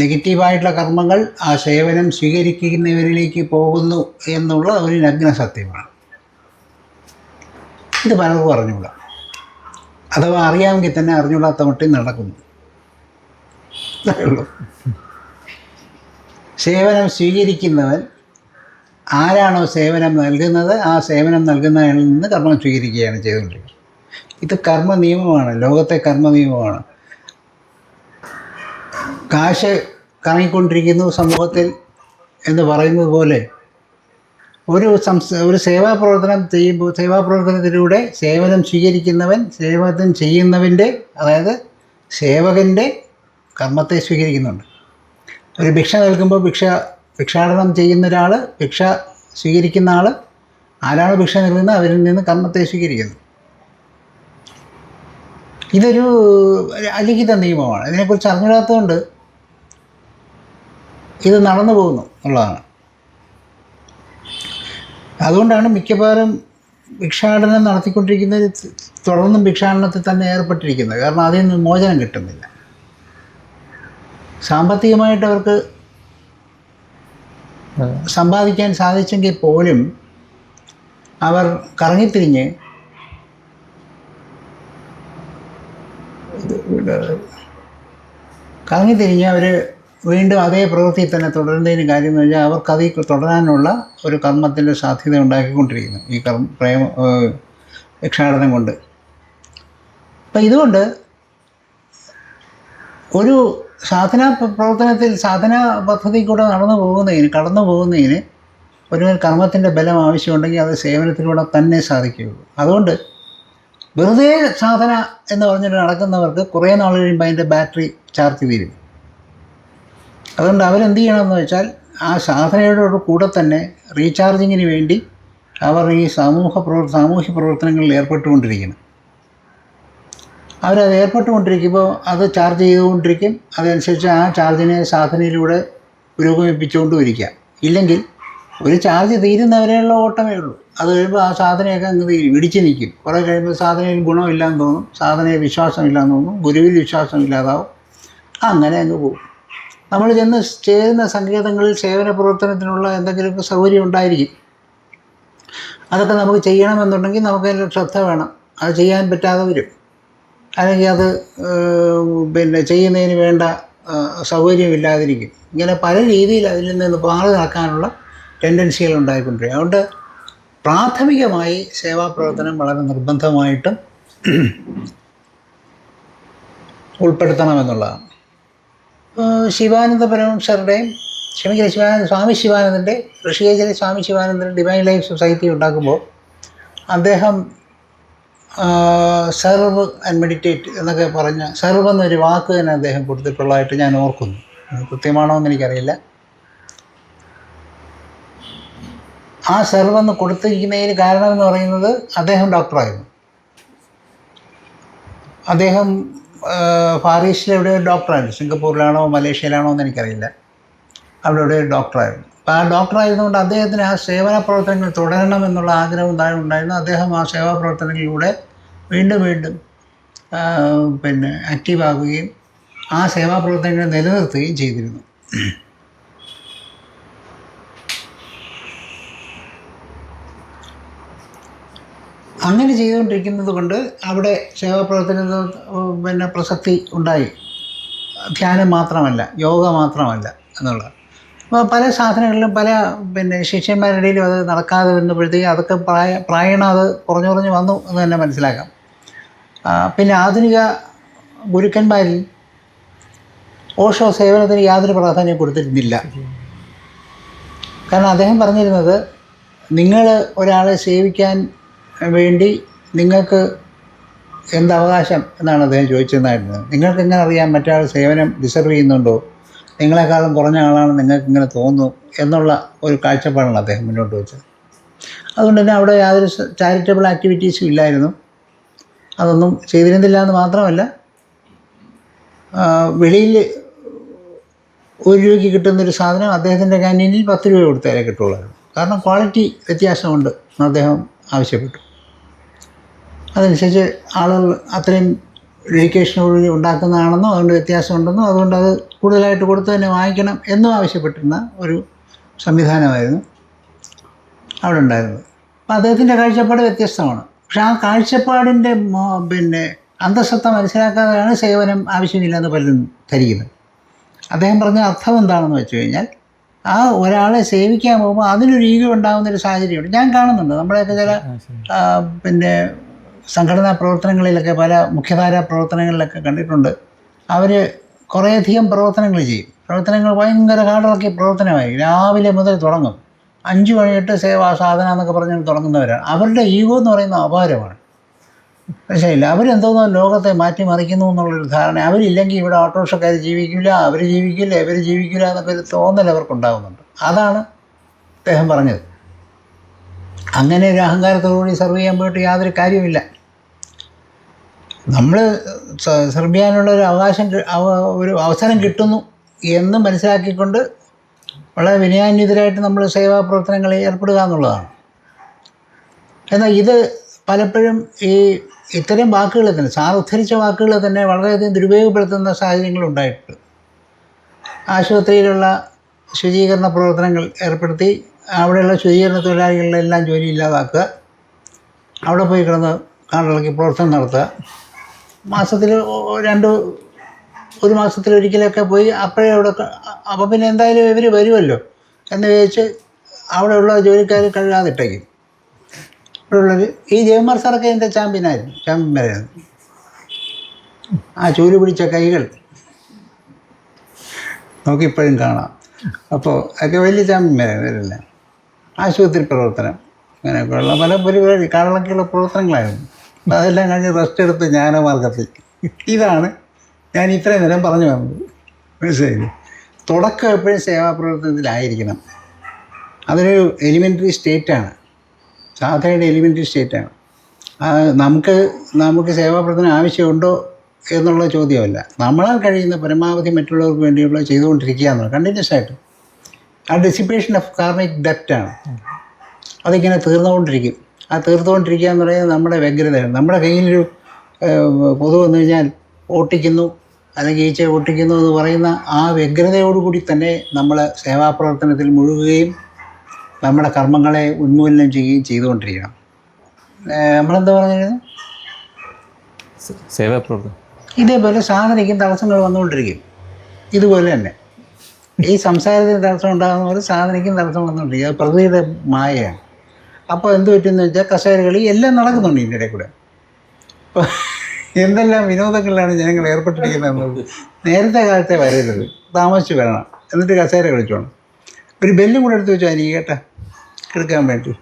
നെഗറ്റീവായിട്ടുള്ള കർമ്മങ്ങൾ ആ സേവനം സ്വീകരിക്കുന്നവരിലേക്ക് പോകുന്നു എന്നുള്ള ഒരു നഗ്ന സത്യമാണ്. ഇത് പലർക്കും അറിഞ്ഞുകൂടാ. അഥവാ അറിയാമെങ്കിൽ തന്നെ അറിഞ്ഞുകൂടാത്ത മട്ടിൽ നടക്കുന്നു. സേവനം സ്വീകരിക്കുന്നവൻ ആരാണോ സേവനം നൽകുന്നത് ആ സേവനം നൽകുന്നതിൽ നിന്ന് കർമ്മം സ്വീകരിക്കുകയാണ് ചെയ്തുകൊണ്ടിരിക്കുന്നത്. ഇത് കർമ്മ നിയമമാണ് ലോകത്തെ കർമ്മ നിയമമാണ് കാശ് കറങ്ങിക്കൊണ്ടിരിക്കുന്നു സമൂഹത്തിൽ എന്ന് പറയുന്നത് പോലെ ഒരു സംസ്ഥ ഒരു സേവാപ്രവർത്തനം ചെയ്യുമ്പോൾ സേവാപ്രവർത്തനത്തിലൂടെ സേവനം സ്വീകരിക്കുന്നവൻ സേവനം ചെയ്യുന്നവന്റെ അതായത് സേവകന്റെ കർമ്മത്തെ സ്വീകരിക്കുന്നുണ്ട്. ഒരു ഭിക്ഷ നൽകുമ്പോൾ ഭിക്ഷ ഭിക്ഷാടനം ചെയ്യുന്ന ഒരാൾ ഭിക്ഷ സ്വീകരിക്കുന്ന ആൾ ആരാണ് ഭിക്ഷ നൽകുന്നത് അവരിൽ നിന്ന് കർമ്മത്തെ സ്വീകരിക്കുന്നു. ഇതൊരു അലിഖിത നിയമമാണ്. ഇതിനെക്കുറിച്ച് അറിഞ്ഞിടാത്തതുകൊണ്ട് ഇത് നടന്നു പോകുന്നു എന്നുള്ളതാണ്. അതുകൊണ്ടാണ് മിക്കവാറും ഭിക്ഷാടനം നടത്തിക്കൊണ്ടിരിക്കുന്നവർ തുടർന്നും ഭിക്ഷാടനത്തിൽ തന്നെ ഏർപ്പെട്ടിരിക്കുന്നത്. കാരണം അതിൽ നിന്ന് മോചനം കിട്ടുന്നില്ല. സാമ്പത്തികമായിട്ട് അവർക്ക് സമ്പാദിക്കാൻ സാധിച്ചെങ്കിൽ പോലും അവർ കറങ്ങിത്തിരിഞ്ഞ് കറങ്ങിത്തിരിഞ്ഞ് അവർ വീണ്ടും അതേ പ്രവൃത്തി തന്നെ തുടരുന്നതിന് കാര്യം എന്ന് വെച്ചാൽ അവർക്ക് അതിൽ തുടരാനുള്ള ഒരു കർമ്മത്തിന്റെ സാധ്യത ഉണ്ടാക്കിക്കൊണ്ടിരിക്കുന്നു ഈ കർമ്മ പ്രേമ ഭിക്ഷാടനം കൊണ്ട്. അപ്പം ഇതുകൊണ്ട് ഒരു സാധന പ്രവർത്തനത്തിൽ സാധന പദ്ധതി കൂടെ നടന്നു പോകുന്നതിന് കടന്നു പോകുന്നതിന് ഒരു കർമ്മത്തിന്റെ ബലം ആവശ്യമുണ്ടെങ്കിൽ അത് സേവനത്തിലൂടെ തന്നെ സാധിക്കുകയുള്ളൂ. അതുകൊണ്ട് വെറുതെ സാധന എന്ന് പറഞ്ഞിട്ട് നടക്കുന്നവർക്ക് കുറേ നാൾ കഴിയുമ്പോൾ അതിന്റെ ബാറ്ററി ചാർജ് തീരും. അതുകൊണ്ട് അവരെന്ത് ചെയ്യണമെന്ന് വെച്ചാൽ ആ സാധനയുടെ കൂടെ തന്നെ റീചാർജിങ്ങിന് വേണ്ടി അവർ ഈ സമൂഹ പ്രവർ സാമൂഹ്യ പ്രവർത്തനങ്ങളിൽ ഏർപ്പെട്ടുകൊണ്ടിരിക്കണം. അവരത് ഏർപ്പെട്ടുകൊണ്ടിരിക്കുമ്പോൾ അത് ചാർജ് ചെയ്തുകൊണ്ടിരിക്കും. അതനുസരിച്ച് ആ ചാർജിനെ സാധനയിലൂടെ പുരോഗമിപ്പിച്ചുകൊണ്ടും ഇരിക്കാം ഇല്ലെങ്കിൽ ഒരു ചാർജ് തീരുന്നവരെയുള്ള ഓട്ടമേ ഉള്ളൂ. അത് കഴിയുമ്പോൾ ആ സാധനയൊക്കെ അങ്ങ് തീരും ഇടിച്ച് നിൽക്കും. കുറേ കഴിയുമ്പോൾ സാധനയിൽ ഗുണമില്ലാന്ന് തോന്നും. സാധനയിൽ വിശ്വാസമില്ലാന്ന് തോന്നും. ഗുരുവിൽ വിശ്വാസമില്ലാതാവും. അങ്ങനെ അങ്ങ് പോകും. നമ്മൾ ചെന്ന് ചേരുന്ന സങ്കേതങ്ങളിൽ സേവന പ്രവർത്തനത്തിനുള്ള എന്തെങ്കിലുമൊക്കെ സൗകര്യം ഉണ്ടായിരിക്കും. അതൊക്കെ നമുക്ക് ചെയ്യണമെന്നുണ്ടെങ്കിൽ നമുക്ക് ശ്രദ്ധ വേണം. അത് ചെയ്യാൻ പറ്റാതെ വരും. അല്ലെങ്കിൽ അത് പിന്നെ ചെയ്യുന്നതിന് വേണ്ട സൗകര്യമില്ലാതിരിക്കും. ഇങ്ങനെ പല രീതിയിൽ അതിൽ നിന്ന് പാറി നടക്കാനുള്ള ടെൻഡൻസികൾ ഉണ്ടായിക്കൊണ്ടിരിക്കും. അതുകൊണ്ട് പ്രാഥമികമായി സേവാപ്രവർത്തനം വളരെ നിർബന്ധമായിട്ടും ഉൾപ്പെടുത്തണമെന്നുള്ളതാണ്. ശിവാനന്ദ പരമംസറുടെയും ക്ഷമിക്കുന്ന ശിവാനന്ദ സ്വാമി ശിവാനന്ദന്റെ ഋഷികേശിലെ Swami Shivanandan divine life society ഉണ്ടാക്കുമ്പോൾ അദ്ദേഹം സെർവ് ആൻഡ് മെഡിറ്റേറ്റ് എന്നൊക്കെ പറഞ്ഞ സെർവ് എന്നൊരു വാക്ക് തന്നെ അദ്ദേഹം കൊടുത്തിട്ടുള്ളതായിട്ട് ഞാൻ ഓർക്കുന്നു. കൃത്യമാണോ എന്ന് എനിക്കറിയില്ല. ആ സെർവ് എന്ന് കൊടുത്തിരിക്കുന്നതിന് കാരണം എന്ന് പറയുന്നത് അദ്ദേഹം ഡോക്ടറായിരുന്നു അദ്ദേഹം ഫാർ ഈസ്റ്റിൽ എവിടെ ഡോക്ടറായിരുന്നു സിംഗപ്പൂരിലാണോ മലേഷ്യയിലാണോ എന്ന് എനിക്കറിയില്ല. അവിടെ എവിടെയോ ഡോക്ടറായിരുന്നു ആ ഡോക്ടറായതുകൊണ്ട് അദ്ദേഹത്തിന് ആ സേവന പ്രവർത്തനങ്ങൾ തുടരണം എന്നുള്ള ആഗ്രഹം താഴെ ഉണ്ടായിരുന്നു. അദ്ദേഹം ആ സേവാ പ്രവർത്തനങ്ങളിലൂടെ വീണ്ടും വീണ്ടും പിന്നെ ആക്റ്റീവാകുകയും ആ സേവാ പ്രവർത്തനങ്ങൾ നിലനിർത്തുകയും ചെയ്തിരുന്നു. അങ്ങനെ ചെയ്തുകൊണ്ടിരിക്കുന്നത് കൊണ്ട് അവിടെ സേവാപ്രവർത്തന പിന്നെ പ്രസക്തി ഉണ്ടായി. ധ്യാനം മാത്രമല്ല യോഗ മാത്രമല്ല എന്നുള്ളത്. പല സാധനങ്ങളിലും പല പിന്നെ ശിഷ്യന്മാരുടെ ഇടയിലും അത് നടക്കാതെ വരുമ്പോഴത്തേക്കും അതൊക്കെ പ്രായ പ്രായണ അത് കുറഞ്ഞു കുറഞ്ഞു വന്നു എന്ന് തന്നെ മനസ്സിലാക്കാം. പിന്നെ ആധുനിക ഗുരുക്കന്മാരിൽ ഓഷോ സേവനത്തിന് യാതൊരു പ്രാധാന്യം കൊടുത്തിരുന്നില്ല. കാരണം അദ്ദേഹം പറഞ്ഞിരുന്നത് നിങ്ങൾ ഒരാളെ സേവിക്കാൻ വേണ്ടി നിങ്ങൾക്ക് എന്ത് അവകാശം എന്നാണ് അദ്ദേഹം ചോദിച്ചതായിരുന്നത് നിങ്ങൾക്ക് എങ്ങനെ അറിയാം മറ്റൊരാൾ സേവനം ഡിസർവ് ചെയ്യുന്നുണ്ടോ? നിങ്ങളെക്കാളും കുറഞ്ഞ ആളാണ് നിങ്ങൾക്ക് ഇങ്ങനെ തോന്നുന്നു എന്നുള്ള ഒരു കാഴ്ചപ്പാടാണ് അദ്ദേഹം മുന്നോട്ട് വെച്ചത്. അതുകൊണ്ട് തന്നെ അവിടെ യാതൊരു ചാരിറ്റബിൾ ആക്ടിവിറ്റീസും ഇല്ലായിരുന്നു. അതൊന്നും ചെയ്തിരുന്നില്ല എന്ന് മാത്രമല്ല വെളിയിൽ ഒരു രൂപയ്ക്ക് കിട്ടുന്നൊരു സാധനം അദ്ദേഹത്തിന്റെ ക്യാന്റീനിൽ പത്ത് രൂപ കൊടുത്താലേ കിട്ടുള്ളൂ കാരണം ക്വാളിറ്റി വ്യത്യാസമുണ്ട് എന്ന് അദ്ദേഹം ആവശ്യപ്പെട്ടു. അതനുസരിച്ച് ആളുകൾ അത്രയും ഡെഡിക്കേഷനോട് ഉണ്ടാക്കുന്നതാണെന്നോ അതുകൊണ്ട് വ്യത്യാസമുണ്ടെന്നോ അതുകൊണ്ട് അത് കൂടുതലായിട്ട് കൊടുത്തു തന്നെ വാങ്ങിക്കണം എന്നും ആവശ്യപ്പെട്ടിരുന്ന ഒരു സംവിധാനമായിരുന്നു അവിടെ ഉണ്ടായിരുന്നത്. അപ്പം അദ്ദേഹത്തിന്റെ കാഴ്ചപ്പാട് വ്യത്യസ്തമാണ്. പക്ഷെ ആ കാഴ്ചപ്പാടിന്റെ പിന്നെ അന്തസത്ത മനസ്സിലാക്കാതെയാണ് സേവനം ആവശ്യമില്ലാന്ന് പലരും ധരിക്കുന്നത്. അദ്ദേഹം പറഞ്ഞ അർത്ഥം എന്താണെന്ന് വെച്ച് കഴിഞ്ഞാൽ ആ ഒരാളെ സേവിക്കാൻ പോകുമ്പോൾ അതിനൊരു ഈഗോ ഉണ്ടാകുന്ന ഒരു സാഹചര്യമുണ്ട്. ഞാൻ കാണുന്നുണ്ട്. നമ്മുടെയൊക്കെ ചില പിന്നെ സംഘടനാ പ്രവർത്തനങ്ങളിലൊക്കെ പല മുഖ്യധാര പ്രവർത്തനങ്ങളിലൊക്കെ കണ്ടിട്ടുണ്ട്. അവർ കുറേയധികം പ്രവർത്തനങ്ങൾ ചെയ്യും. പ്രവർത്തനങ്ങൾ ഭയങ്കര കാടിളക്കിയ പ്രവർത്തനമായി. രാവിലെ മുതൽ തുടങ്ങും. അഞ്ച് മണിയിട്ട് സേവാ സാധന എന്നൊക്കെ പറഞ്ഞ് തുടങ്ങുന്നവരാണ്. അവരുടെ ഈഗോ എന്ന് പറയുന്ന അപാരമാണ്. മനസ്സിലായില്ല? അവരെന്തോന്നോ ലോകത്തെ മാറ്റി മാറ്റിമറിക്കുന്നു എന്നുള്ളൊരു ധാരണ. അവരില്ലെങ്കിൽ ഇവിടെ ഓട്ടോറിക്ഷക്കാർ ജീവിക്കില്ല അവർ ജീവിക്കില്ല ഇവർ ജീവിക്കില്ല എന്നൊക്കെ ഒരു തോന്നൽ അവർക്കുണ്ടാകുന്നുണ്ട് അതാണ് അദ്ദേഹം പറഞ്ഞത്. അങ്ങനെ ഒരു അഹങ്കാരത്തോടുകൂടി സർവ് ചെയ്യാൻ പോയിട്ട് യാതൊരു കാര്യവുമില്ല. നമ്മൾ സെർബിയാനുള്ള ഒരു അവകാശം ഒരു അവസരം കിട്ടുന്നു എന്ന് മനസ്സിലാക്കിക്കൊണ്ട് വളരെ വിനയാന്വിതരായിട്ട് നമ്മൾ സേവാ പ്രവർത്തനങ്ങളിൽ ഏർപ്പെടുക എന്നുള്ളതാണ്. എന്നാൽ ഇത് പലപ്പോഴും ഈ ഇത്തരം വാക്കുകൾ തന്നെ സാർ ഉദ്ധരിച്ച തന്നെ വളരെയധികം ദുരുപയോഗപ്പെടുത്തുന്ന സാഹചര്യങ്ങൾ ഉണ്ടായിട്ടുണ്ട്. ആശുപത്രിയിലുള്ള ശുചീകരണ പ്രവർത്തനങ്ങൾ ഏർപ്പെടുത്തി അവിടെയുള്ള ശുചീകരണ തൊഴിലാളികളുടെ എല്ലാം ജോലി ഇല്ലാതാക്കുക അവിടെ പോയി കിടന്ന് കാണിളക്കി പ്രവർത്തനം നടത്തുക. മാസത്തിൽ രണ്ട് ഒരു മാസത്തിലൊരിക്കലൊക്കെ പോയി അപ്പോഴേ അവിടെ അപ്പം പിന്നെ എന്തായാലും ഇവർ വരുമല്ലോ എന്ന് വിചാരിച്ച് അവിടെയുള്ള ജോലിക്കാർ കഴുകാതിട്ടേക്കും. ഇവിടെയുള്ളത് ഈ ജയകുമാർ സാറൊക്കെ എന്റെ ചാമ്പ്യനായിരുന്നു? ചാമ്പ്യന്മാരായിരുന്നു. ആ ചൂൽ പിടിച്ച കൈകൾ. നമുക്കിപ്പോഴും കാണാം. അപ്പോൾ ഒക്കെ വലിയ ചാമ്പ്യന്മാരായിരുന്നു ഇവരെല്ലാം. ആശുപത്രി പ്രവർത്തനം. അങ്ങനെയൊക്കെയുള്ള പല പരിപാടി കാളക്കിയുള്ള പ്രവർത്തനങ്ങളായിരുന്നു. അതെല്ലാം കഴിഞ്ഞ് റെസ്റ്റ് എടുത്ത് ജ്ഞാനമാർഗത്തിൽ ഇതാണ് ഞാൻ ഇത്രയും നേരം പറഞ്ഞു വന്നത്. മനസ്സിലായില്ലേ? തുടക്കം എപ്പോഴും സേവാപ്രവർത്തനത്തിലായിരിക്കണം. അതൊരു എലിമെന്ററി സ്റ്റേറ്റാണ് സാധനയുടെ എലിമെന്ററി സ്റ്റേറ്റാണ് നമുക്ക് നമുക്ക് സേവാപ്രവർത്തനം ആവശ്യമുണ്ടോ എന്നുള്ള ചോദ്യമല്ല. നമ്മളാൽ കഴിയുന്ന പരമാവധി മറ്റുള്ളവർക്ക് വേണ്ടിയുള്ള ചെയ്തുകൊണ്ടിരിക്കുക എന്നുള്ളത് കണ്ടിന്യൂസ് ആയിട്ട്. ആ ഡിസിപ്പേഷൻ ഓഫ് കാർമിക് ഡെപ്റ്റാണ് അതിങ്ങനെ തീർന്നുകൊണ്ടിരിക്കും. ആ തീർത്തുകൊണ്ടിരിക്കുക എന്ന് പറയുന്നത് നമ്മുടെ വ്യഗ്രതയാണ്. നമ്മുടെ കയ്യിലൊരു പൊതു വന്നു കഴിഞ്ഞാൽ ഓട്ടിക്കുന്നു അല്ലെങ്കിൽ ഈച്ച ഓട്ടിക്കുന്നു എന്ന് പറയുന്ന ആ വ്യഗ്രതയോടുകൂടി തന്നെ നമ്മൾ സേവാപ്രവർത്തനത്തിൽ മുഴുകുകയും നമ്മുടെ കർമ്മങ്ങളെ ഉന്മൂലനം ചെയ്യുകയും ചെയ്തുകൊണ്ടിരിക്കണം. നമ്മളെന്താ പറഞ്ഞിരുന്നത് സേവാ പ്രവർത്തനം ഇതേപോലെ സാധനയ്ക്കും തടസ്സങ്ങൾ വന്നുകൊണ്ടിരിക്കും. ഇതുപോലെ തന്നെ. ഈ സംസാരത്തിന് തടസ്സം ഉണ്ടാകുന്ന പോലെ സാധനയ്ക്കും തടസ്സം വന്നുകൊണ്ടിരിക്കും. അത് പ്രകൃതിയുടെ മായയാണ്. അപ്പോൾ എന്ത് പറ്റുമെന്ന് വെച്ചാൽ കസേരകളി എല്ലാം നടക്കുന്നുണ്ട് ഇതിന്റെ ഇടയിൽ കൂടെ. അപ്പോൾ എന്തെല്ലാം വിനോദങ്ങളിലാണ് ജനങ്ങൾ ഏർപ്പെട്ടിരിക്കുന്നത്? നേരത്തെ കാലത്തെ വരരുത്. താമസിച്ച് വരണം. എന്നിട്ട് കസേര കളിച്ചോണം. ഒരു ബെല്ലും കൂടെ എടുത്ത് വെച്ചാൽ എനിക്ക് കേട്ടാ എടുക്കാൻ വേണ്ടി.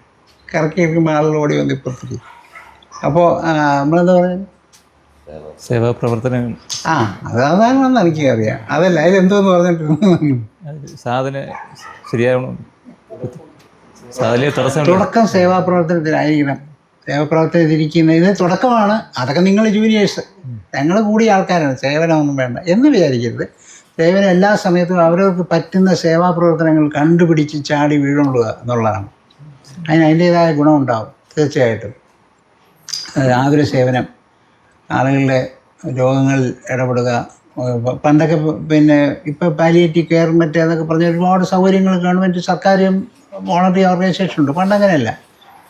കറക്കി എടുക്കുമ്പോൾ ആളുകൾ ഓടി വന്ന് ഇപ്പുറത്തേക്ക്. അപ്പോൾ നമ്മളെന്താ പറയുന്നത് സേവാ പ്രവർത്തനം. ആ അതാണെന്ന് എനിക്ക് അറിയാം അതല്ല അതിലെന്തോന്ന് പറഞ്ഞിട്ടുണ്ട്? സാധന ശരിയാവണം. തുടക്കം സേവാപ്രവർത്തനത്തിലായിരിക്കണം സേവാപ്രവർത്തനത്തിലിരിക്കുന്ന ഇത് തുടക്കമാണ്. അതൊക്കെ നിങ്ങൾ ജൂനിയേഴ്സ് ഞങ്ങൾ കൂടിയ ആൾക്കാരാണ്. സേവനമൊന്നും വേണ്ട എന്ന് വിചാരിക്കരുത്. സേവനം എല്ലാ സമയത്തും അവരവർക്ക് പറ്റുന്ന സേവാ പ്രവർത്തനങ്ങൾ കണ്ടുപിടിച്ച് ചാടി വീഴുകൊള്ളുക എന്നുള്ളതാണ്. അതിന് അതിന്റേതായ ഗുണമുണ്ടാവും തീർച്ചയായിട്ടും. ആതുര സേവനം ആളുകളുടെ രോഗങ്ങളിൽ ഇടപെടുക പണ്ടൊക്കെ പിന്നെ ഇപ്പൊ പാലിയേറ്റീവ് കെയർ മറ്റേ അതൊക്കെ പറഞ്ഞ ഒരുപാട് സൗകര്യങ്ങൾ ഗവൺമെന്റ് സർക്കാരും വോളണ്ടറി ഓർഗനൈസേഷൻ ഉണ്ട്. പണ്ട് അങ്ങനെയല്ല.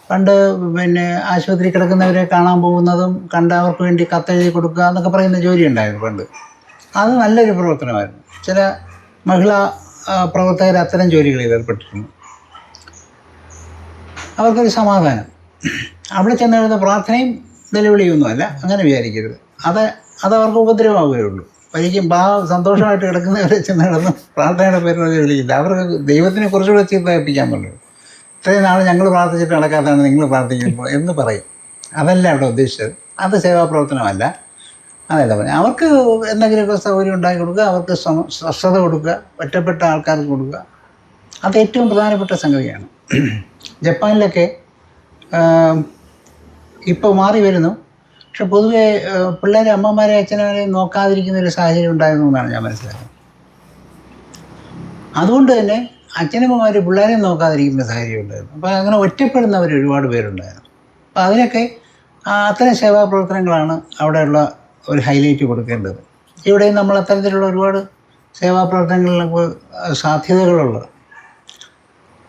പണ്ട് പിന്നെ ആശുപത്രി കിടക്കുന്നവരെ കാണാൻ പോകുന്നതും കണ്ട അവർക്ക് വേണ്ടി കത്തെഴുതി കൊടുക്കുക എന്നൊക്കെ പറയുന്ന ജോലി ഉണ്ടായിരുന്നു പണ്ട്. അത് നല്ലൊരു പ്രവർത്തനമായിരുന്നു. ചില മഹിളാ പ്രവർത്തകർ അത്തരം ജോലികളിൽ ഏർപ്പെട്ടിരുന്നു. അവർക്കൊരു സമാധാനം. അവിടെ ചെന്നെഴുന്ന പ്രാർത്ഥനയും നിലവിളിയൊന്നുമല്ല. അങ്ങനെ വിചാരിക്കരുത്. അത് അതവർക്ക് ഉപദ്രവമാവുകയുള്ളൂ. ഒരിക്കലും ബാ സന്തോഷമായിട്ട് കിടക്കുന്നവരെ ചെന്ന് കിടന്ന് പ്രാർത്ഥനയുടെ പേരിൽ വിളിക്കില്ല. അവർക്ക് ദൈവത്തിനെ കുറച്ചുകൂടെ ചിന്തയിപ്പിക്കാൻ പറ്റും. ഇത്രയും നാൾ ഞങ്ങൾ പ്രാർത്ഥിച്ചിട്ട് നടക്കാത്തതാണ് നിങ്ങൾ പ്രാർത്ഥിക്കുമ്പോൾ എന്ന് പറയും. അതല്ല അവിടെ ഉദ്ദേശിച്ചത്. അത് സേവാപ്രവർത്തനമല്ല. അതല്ല പറഞ്ഞു. അവർക്ക് എന്തെങ്കിലുമൊക്കെ സൗകര്യം ഉണ്ടാക്കി കൊടുക്കുക അവർക്ക് സ്വസ്ഥത കൊടുക്കുക ഒറ്റപ്പെട്ട ആൾക്കാർക്ക് കൊടുക്കുക. അത് ഏറ്റവും പ്രധാനപ്പെട്ട സംഗതിയാണ്. ജപ്പാനിലൊക്കെ ഇപ്പോൾ മാറി വരുന്നു. പക്ഷെ പൊതുവെ പിള്ളേരെ അമ്മമാരെ അച്ഛനെയും നോക്കാതിരിക്കുന്ന ഒരു സാഹചര്യം ഉണ്ടായിരുന്നു എന്നാണ് ഞാൻ മനസ്സിലാക്കുന്നത്. അതുകൊണ്ട് തന്നെ അച്ഛനമ്മമാർ പിള്ളേരെ നോക്കാതിരിക്കുന്ന സാഹചര്യം ഉണ്ടായിരുന്നു. അപ്പോൾ അങ്ങനെ ഒറ്റപ്പെടുന്നവർ ഒരുപാട് പേരുണ്ടായിരുന്നു. അപ്പോൾ അതിനൊക്കെ അത്തരം സേവാ പ്രവർത്തനങ്ങളാണ് അവിടെയുള്ള ഒരു ഹൈലൈറ്റ് കൊടുക്കേണ്ടത്. ഇവിടെയും നമ്മൾ അത്തരത്തിലുള്ള ഒരുപാട് സേവാ പ്രവർത്തനങ്ങളിലൊക്കെ സാധ്യതകളുള്ളത്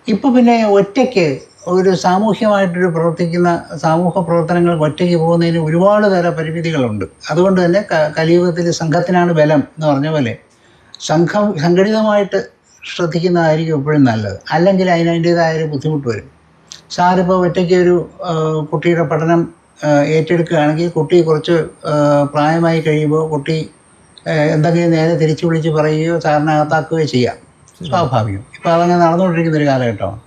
ഇപ്പോൾ പിന്നെ ഒറ്റയ്ക്ക് ഒരു സാമൂഹ്യമായിട്ടൊരു പ്രവർത്തിക്കുന്ന സാമൂഹ്യ പ്രവർത്തനങ്ങൾ ഒറ്റയ്ക്ക് പോകുന്നതിന് ഒരുപാട് തര പരിമിതികളുണ്ട്. അതുകൊണ്ട് തന്നെ കലിയുഗത്തിൽ സംഘത്തിനാണ് ബലം എന്ന് പറഞ്ഞ പോലെ സംഘം സംഘടിതമായിട്ട് ശ്രദ്ധിക്കുന്നതായിരിക്കും എപ്പോഴും നല്ലത്. അല്ലെങ്കിൽ അതിനതിന്റേതായ ഒരു ബുദ്ധിമുട്ട് വരും. സാറിപ്പോൾ ഒറ്റയ്ക്ക് ഒരു കുട്ടിയുടെ പഠനം ഏറ്റെടുക്കുകയാണെങ്കിൽ കുട്ടി കുറച്ച് പ്രായമായി കഴിയുമ്പോൾ കുട്ടി എന്തെങ്കിലും നേരെ തിരിച്ചു വിളിച്ച് പറയുകയോ സാറിനകത്താക്കുകയോ ചെയ്യാം. സ്വാഭാവികം. ഇപ്പോൾ അതങ്ങനെ നടന്നുകൊണ്ടിരിക്കുന്ന ഒരു കാലഘട്ടമാണ്.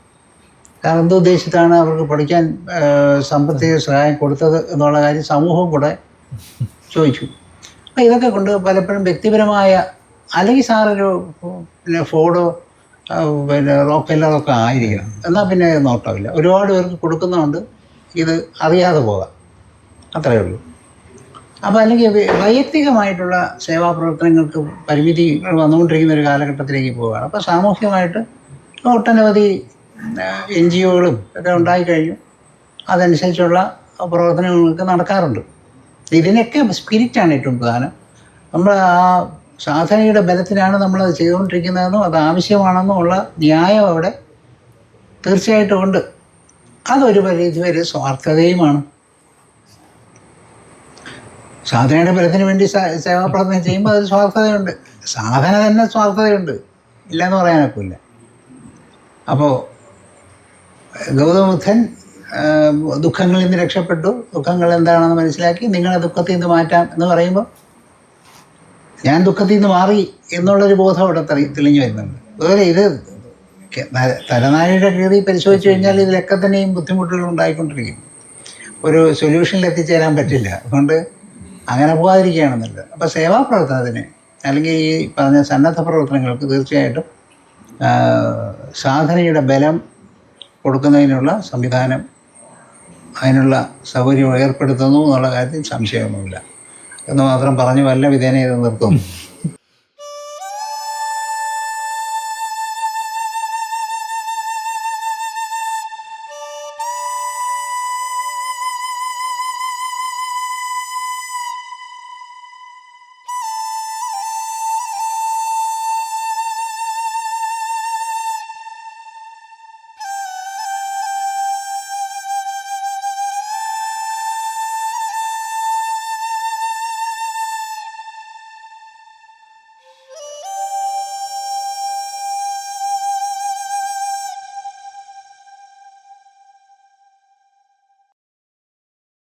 കാരണം എന്ത് ഉദ്ദേശിച്ചിട്ടാണ് അവർക്ക് പഠിക്കാൻ സാമ്പത്തിക സഹായം കൊടുത്തത് എന്നുള്ള കാര്യം സമൂഹവും കൂടെ ചോദിച്ചു. അപ്പം ഇതൊക്കെ കൊണ്ട് പലപ്പോഴും വ്യക്തിപരമായ അല്ലെങ്കിൽ സാറൊരു പിന്നെ ഫോഡോ പിന്നെ റോക്കെല്ലറൊക്കെ ആയിരിക്കണം. എന്നാൽ പിന്നെ നോട്ടമില്ല. ഒരുപാട് പേർക്ക് കൊടുക്കുന്നതുകൊണ്ട് ഇത് അറിയാതെ പോകാം. അത്രയേ ഉള്ളൂ. അപ്പോൾ അല്ലെങ്കിൽ വൈയക്തികമായിട്ടുള്ള സേവാ പ്രവർത്തനങ്ങൾക്ക് പരിമിതി വന്നുകൊണ്ടിരിക്കുന്ന ഒരു കാലഘട്ടത്തിലേക്ക് പോവുകയാണ്. അപ്പോൾ സാമൂഹ്യമായിട്ട് ഒട്ടനവധി എൻ ജി ഒകളും ഒക്കെ ഉണ്ടായിക്കഴിഞ്ഞു അതനുസരിച്ചുള്ള പ്രവർത്തനങ്ങൾക്ക് നടക്കാറുണ്ട്. ഇതിനൊക്കെ സ്പിരിറ്റാണ് ഏറ്റവും പ്രധാനം. നമ്മൾ ആ സാധനയുടെ ബലത്തിനാണ് നമ്മളത് ചെയ്തുകൊണ്ടിരിക്കുന്നതെന്നും അത് ആവശ്യമാണെന്നും ഉള്ള ന്യായം അവിടെ തീർച്ചയായിട്ടും ഉണ്ട്. അതൊരു പരിധി വരെ സ്വാർത്ഥതയുമാണ്. സാധനയുടെ ബലത്തിന് വേണ്ടി സേവാപ്രവർത്തനം ചെയ്യുമ്പോൾ അതിൽ സ്വാർത്ഥതയുണ്ട്. സാധന തന്നെ സ്വാർത്ഥതയുണ്ട്. ഇല്ലെന്ന് പറയാനൊക്കില്ല അപ്പോൾ ഗൗതമബുദ്ധൻ ദുഃഖങ്ങളിൽ നിന്ന് രക്ഷപ്പെട്ടു. ദുഃഖങ്ങൾ എന്താണെന്ന് മനസ്സിലാക്കി നിങ്ങളെ ദുഃഖത്തിൽ നിന്ന് മാറ്റാം എന്ന് പറയുമ്പോൾ ഞാൻ ദുഃഖത്തിൽ നിന്ന് മാറി എന്നുള്ളൊരു ബോധം അവിടെ തെളി തെളിഞ്ഞു വരുന്നുണ്ട്. അതുപോലെ ഇത് തലനാരിയുടെ കീറി പരിശോധിച്ച് കഴിഞ്ഞാൽ ഇതിലൊക്കെ തന്നെയും ബുദ്ധിമുട്ടുകൾ ഉണ്ടായിക്കൊണ്ടിരിക്കും. ഒരു സൊല്യൂഷനിൽ എത്തിച്ചേരാൻ പറ്റില്ല. അതുകൊണ്ട് അങ്ങനെ പോകാതിരിക്കുകയാണ് നല്ലത് അപ്പോൾ സേവാപ്രവർത്തനത്തിന് അല്ലെങ്കിൽ ഈ പറഞ്ഞ സന്നദ്ധ പ്രവർത്തനങ്ങൾക്ക് തീർച്ചയായിട്ടും സാധനയുടെ ബലം കൊടുക്കുന്നതിനുള്ള സംവിധാനം അതിനുള്ള സൗകര്യം ഏർപ്പെടുത്തുന്നു എന്നുള്ള കാര്യത്തിൽ സംശയമൊന്നുമില്ല. എന്ന് മാത്രം പറഞ്ഞു വല്ല വിധേന ഇത് നിർത്തുന്നു